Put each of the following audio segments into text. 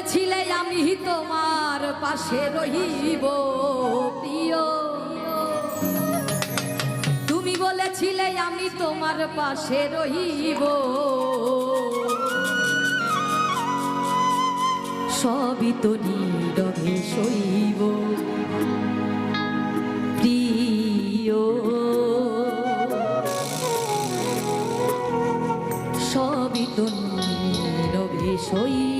বলেছিলে, আমি তোমার পাশে রহিব, প্রিয়। তুমি বলেছিলে, আমি তোমার পাশে রহিব। সবই তো নীরবে সইব, প্রিয়। সবই তো নীরবে সইব।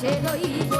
llego y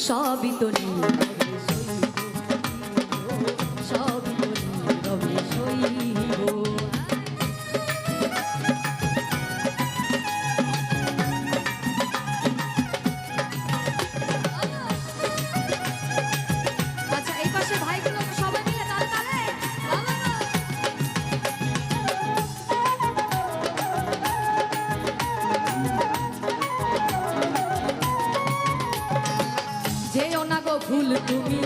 সবই তো সবই তো রবে সই little bit.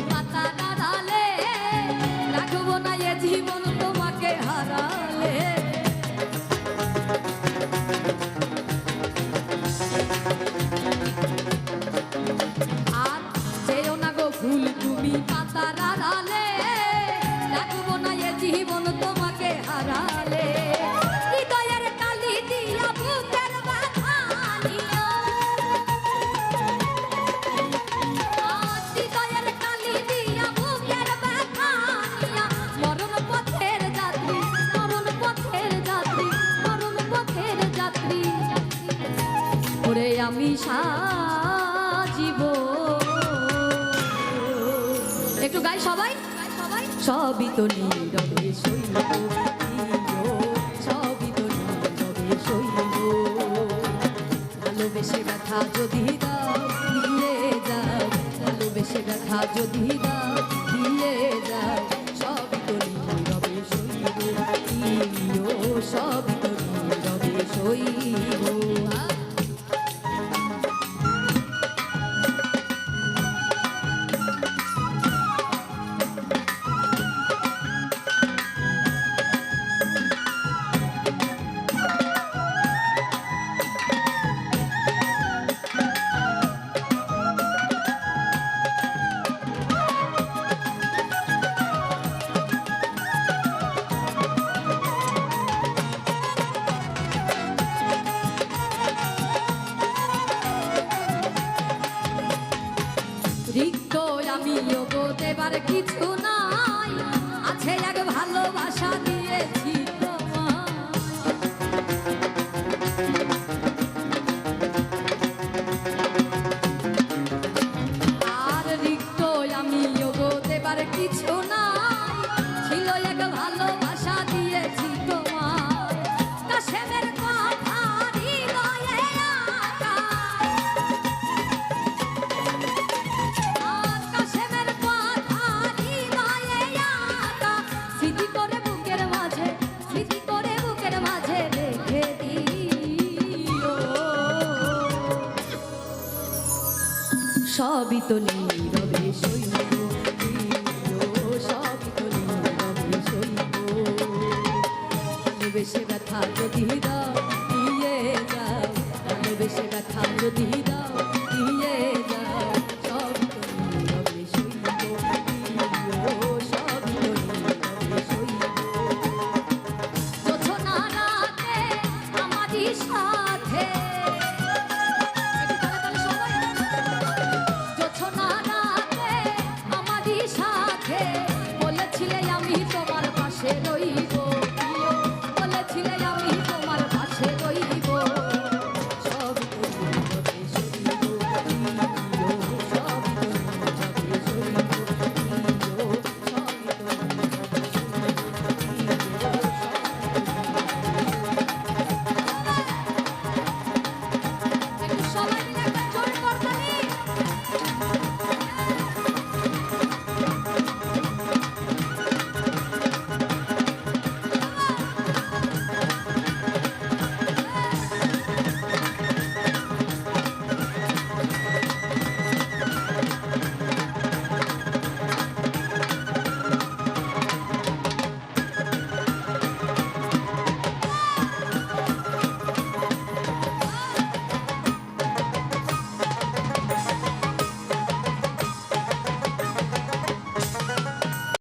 আমি সাজিব। একটু গাই সবাই। সবই তো নীরবে শৈব সবই তো নীরবে শৈব ভালোবেসে ব্যথা যদি দাও, দিয়ে যাও। ভালোবেসে ব্যথা যদি দাও, দিয়ে যাও। নিয়োগ দেবার কিছু নাই। সবই তো নীরবে সইব। সবই তো নীরবে সইব ভালোবেসে ব্যথা যদি দাও দিয়ে যাও ভালোবেসে ব্যথা যদি দাও দিয়ে যাও সব তো নীরবে সইব সব তো নীরবে সইব সাথে